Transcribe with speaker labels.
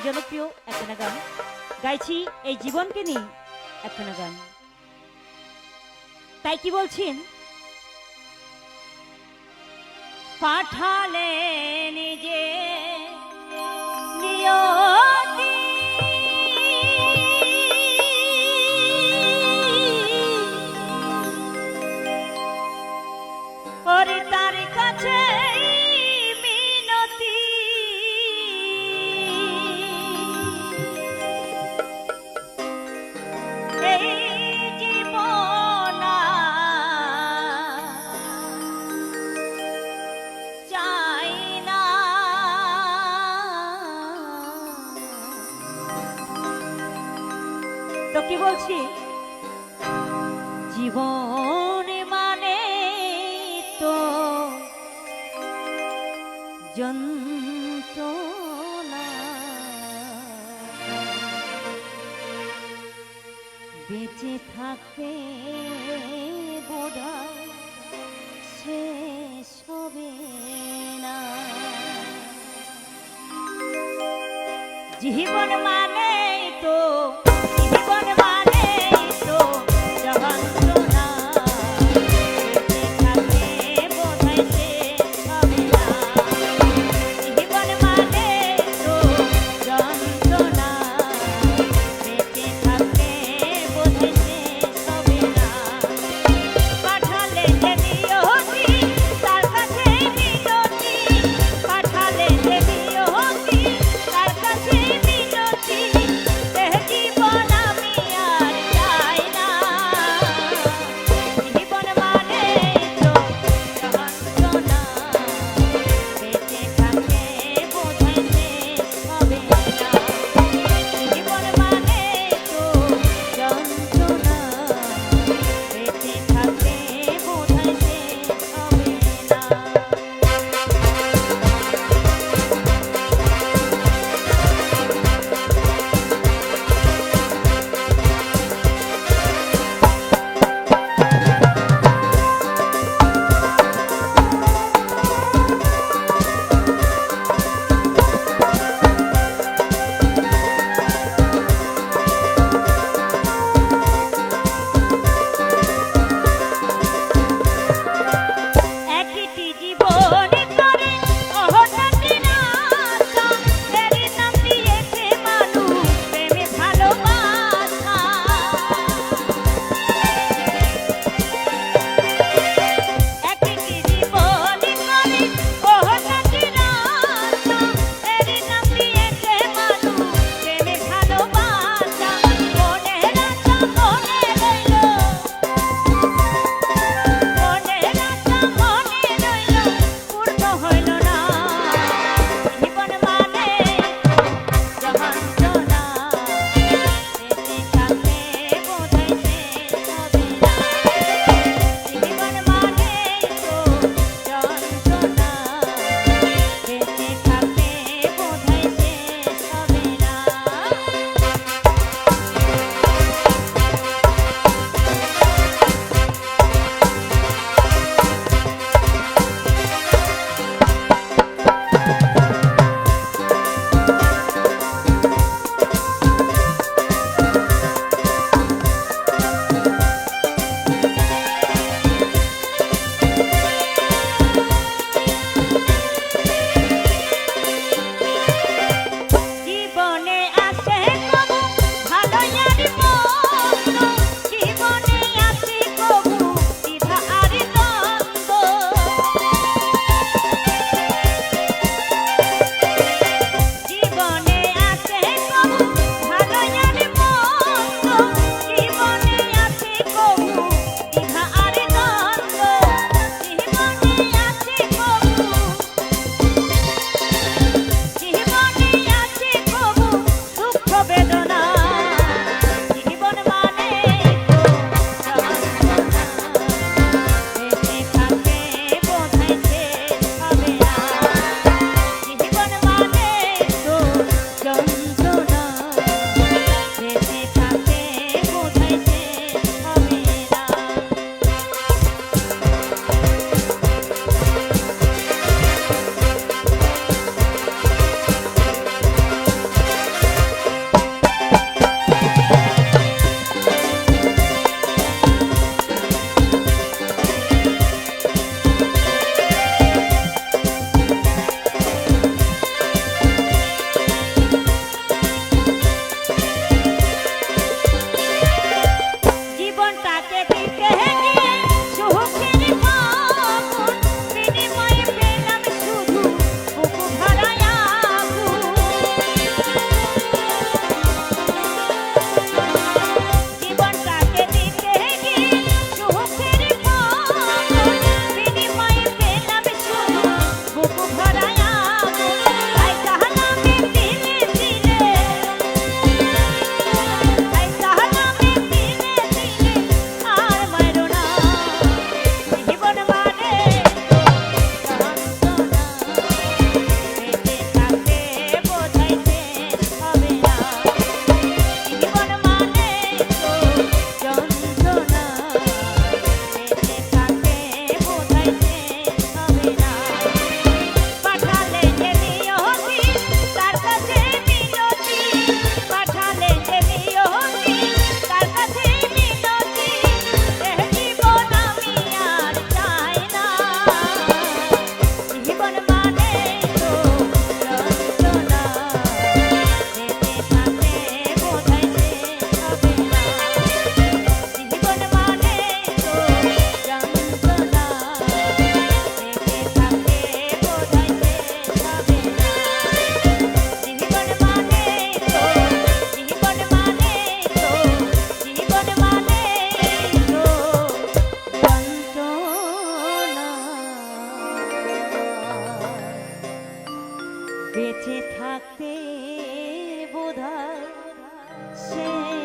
Speaker 1: জনপ্রিয় একখানা গান গাইছি এই জীবনকে নিয়ে একখানা গান তাই কি বলছেন? পাঠালে নিজে বলছি জীবন মানে তো বেঁচে থাকতে বোধা শেষ হবে না। জীবন মানে তো বেঁচে থাকতে বোধ সে